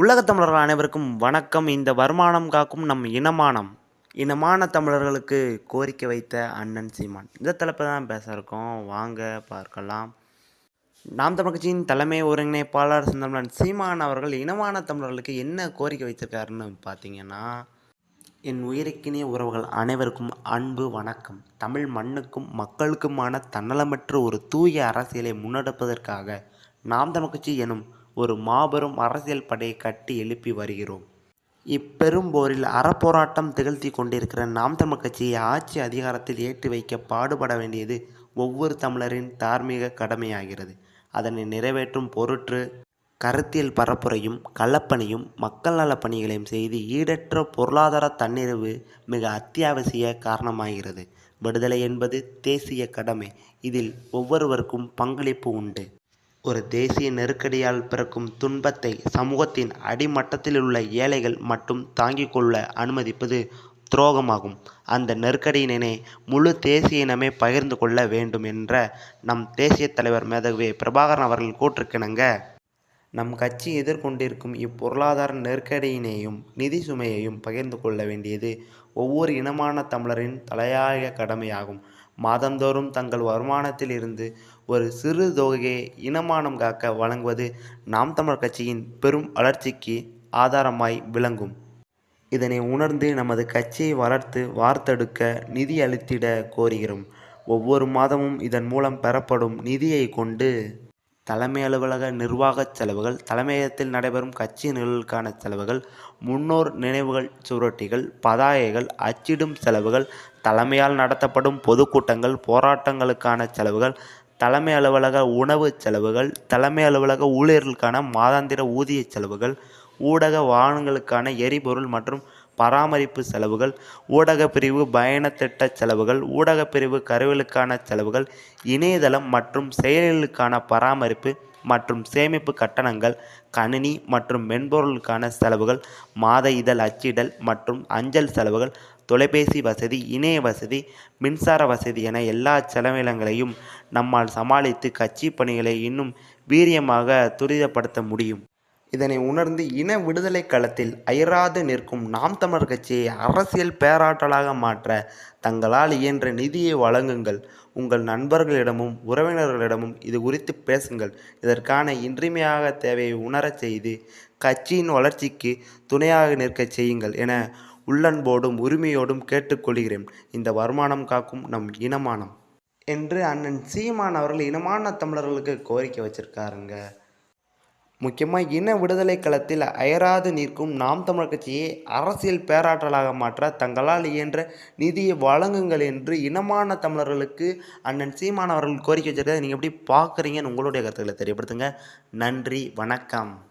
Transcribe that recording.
உலகத் தமிழர்கள் அனைவருக்கும் வணக்கம். இந்த வருமானம் காக்கும் நம் இனமானம். இனமான தமிழர்களுக்கு கோரிக்கை வைத்த அண்ணன் சீமான். இந்த தலைப்பை தான் பேச இருக்கோம். வாங்க பார்க்கலாம். நாம் தமிழ் கட்சியின் தலைமை ஒருங்கிணைப்பாளர் செந்தமிழன் சீமான் அவர்கள் இனமான தமிழர்களுக்கு என்ன கோரிக்கை வைத்திருக்காருன்னு பார்த்தீங்கன்னா என் உயிருக்கினிய உறவுகள் அனைவருக்கும் அன்பு வணக்கம். தமிழ் மண்ணுக்கும் மக்களுக்குமான தன்னலமற்ற ஒரு தூய அரசியலை முன்னெடுப்பதற்காக நாம் தமிழ் கட்சி எனும் ஒரு மாபெரும் அரசியல் படையை கட்டி எழுப்பி வருகிறோம். இப்பெரும் போரில் அறப்போராட்டம் திகழ்த்தி கொண்டிருக்கிற நாம் தமிழ் கட்சியை ஆட்சி அதிகாரத்தில் ஏற்றி வைக்க பாடுபட வேண்டியது ஒவ்வொரு தமிழரின் தார்மீக கடமையாகிறது. அதனை நிறைவேற்றும் பொருட்டு கருத்தியல் பரப்புரையும் களப்பணியும் மக்கள் நலப் பணிகளையும் செய்து ஈடற்ற பொருளாதார தன்னிறைவு மிக அத்தியாவசிய காரணமாகிறது. விடுதலை என்பது தேசிய கடமை. இதில் ஒவ்வொருவருக்கும் பங்களிப்பு உண்டு. ஒரு தேசிய நெருக்கடியால் பிறக்கும் துன்பத்தை சமூகத்தின் அடிமட்டத்தில் உள்ள ஏழைகள் மட்டும் தாங்கிக் கொள்ள அனுமதிப்பது துரோகமாகும். அந்த நெருக்கடியினை முழு தேசிய இனமே பகிர்ந்து கொள்ள வேண்டும் என்ற நம் தேசிய தலைவர் மேதகு பிரபாகரன் அவர்கள் கூற்றுக்கிணங்க. நம் கட்சி எதிர்கொண்டிருக்கும் இப்பொருளாதார நெருக்கடியினையும் நிதி சுமையையும் பகிர்ந்து கொள்ள வேண்டியது ஒவ்வொரு இனமான தமிழரின் தலையாய கடமையாகும். மாதந்தோறும் தங்கள் வருமானத்தில் இருந்து ஒரு சிறு தொகையை இனமானம் காக்க வழங்குவது நாம் தமிழர் கட்சியின் பெரும் வளர்ச்சிக்கு ஆதாரமாய் விளங்கும். இதனை உணர்ந்து நமது கட்சியை வளர்த்து வார்த்தெடுக்க நிதி அளித்திட கோருகிறோம். ஒவ்வொரு மாதமும் இதன் மூலம் பெறப்படும் நிதியை கொண்டு தலைமை அலுவலக நிர்வாகச் செலவுகள் தலைமையகத்தில் நடைபெறும் கட்சி நிகழ்வுகளுக்கான செலவுகள் முன்னோர் நினைவுகள் சுவரொட்டிகள் பதாகைகள் அச்சிடும் செலவுகள் தலைமையால் நடத்தப்படும் பொதுக்கூட்டங்கள் போராட்டங்களுக்கான செலவுகள் தலைமை அலுவலக உணவு செலவுகள் தலைமை அலுவலக ஊழியர்களுக்கான மாதாந்திர ஊதிய செலவுகள் ஊடக வாகனங்களுக்கான எரிபொருள் மற்றும் பராமரிப்பு செலவுகள் ஊடகப்பிரிவு பிரிவு செலவுகள் ஊடகப் பிரிவு கருவிகளுக்கான செலவுகள் இணையதளம் மற்றும் செயலிகளுக்கான பராமரிப்பு மற்றும் சேமிப்பு கட்டணங்கள் கணினி மற்றும் மென்பொருளுக்கான செலவுகள் மாத இதழ் அச்சிடல் மற்றும் அஞ்சல் செலவுகள் தொலைபேசி வசதி இணைய வசதி மின்சார வசதி என எல்லா செலவினங்களையும் நம்மால் சமாளித்து கட்சி பணிகளை இன்னும் வீரியமாக துரிதப்படுத்த முடியும். இதனை உணர்ந்து இன விடுதலை களத்தில் அயராது நிற்கும் நாம் தமிழர் கட்சியை அரசியல் பேராற்றலாக மாற்ற தங்களால் இயன்ற நிதியை வழங்குங்கள். உங்கள் நண்பர்களிடமும் உறவினர்களிடமும் இது குறித்து பேசுங்கள். இதற்கான இன்றிமையாக தேவையை உணரச் செய்து கட்சியின் வளர்ச்சிக்கு துணையாக நிற்கச் செய்யுங்கள் என உள்ளன்போடும் உரிமையோடும் கேட்டுக்கொள்கிறேன் இந்த வருமானம் காக்கும் நம் இனமானம். என்று அண்ணன் சீமான் அவர்கள் இனமான தமிழர்களுக்கு கோரிக்கை வச்சிருக்காருங்க. முக்கியமாக இன விடுதலை களத்தில் அயராது நிற்கும் நாம் தமிழர் கட்சியை அரசியல் பேராற்றலாக மாற்ற தங்களால் இயன்ற நிதியை வழங்குங்கள் என்று இனமான தமிழர்களுக்கு அண்ணன் சீமான் அவர்கள் கோரிக்கை வச்சிருக்கதை நீங்கள் எப்படி பார்க்குறீங்கன்னு உங்களுடைய கருத்துக்களை தெரியப்படுத்துங்க. நன்றி வணக்கம்.